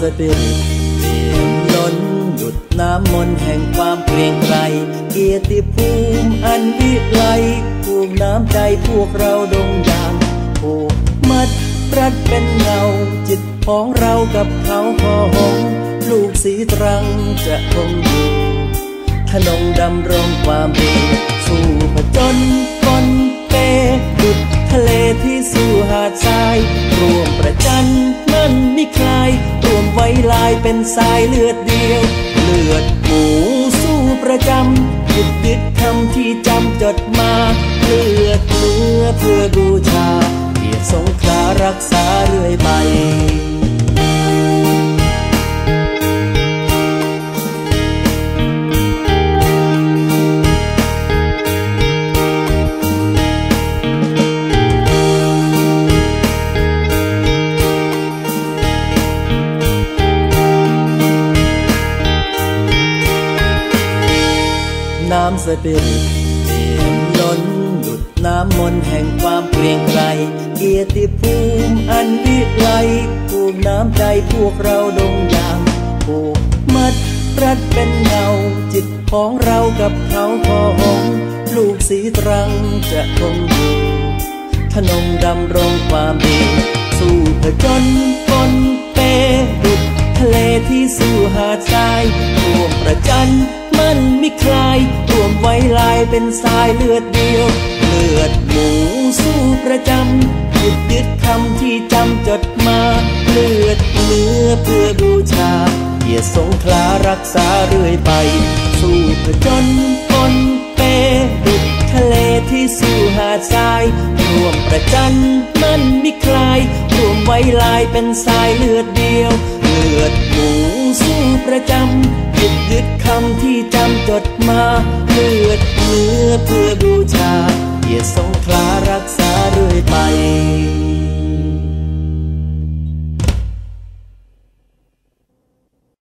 สปิริตเปี่ยมล้นดุดน้ำมนแห่งความเกรียงไกรเกียรติภูมิอันวิไลภูมิน้ำใจพวกเราดงดังผูกมัดรัดเป็นเงา จิตของเรากับเขาพอหงลูกสีตรังจะคงอยู่ทนงดำรงความดีสู้ผจญกนเปดุดทะเลที่สู่หาดทราย รวมประจันมันไมิคลาย ม้ลายเป็นสายเลือดเดียว เลือดหมูสู้ประจำยึดยึดคำที่จำจดมา เลือดเนื้อเพื่อบูชาเกียรติสงครารักษาเรื่อยไป น้ำสปิริตเปี่ยมล้นดุดน้ำมนแห่งความเกรียงไกรเกียรติภูมิอันวิไลภูมิน้ำใจพวกเราดงยางผูกมัดรัดเป็นเงาจิตของเรากับเขาพอหงลูกสีตรังจะคงอยู่ทนงดำรงความดีสู้เพื่อจนปนเปดุดทะเลที่สู่หาดทรายรวมประจัน มันไม่คลายรวมไว้ลายเป็นสายเลือดเดียว เลือดหมูสู้ประจำยึดยึดคำที่จำจดมา เลือดเนื้อเพื่อบูชาเกียรติสงคลารักษาเรื่อยไป สู้เพื่อจนปนเปดุดทะเลที่สู่หาดทรายรวมประจันมันไม่คลายรวมไว้ลายเป็นสายเลือดเดียว เลือดหมูสู้ประจำ ยึดยึดคำที่จำจดมาเลือดเนื้อเพื่อ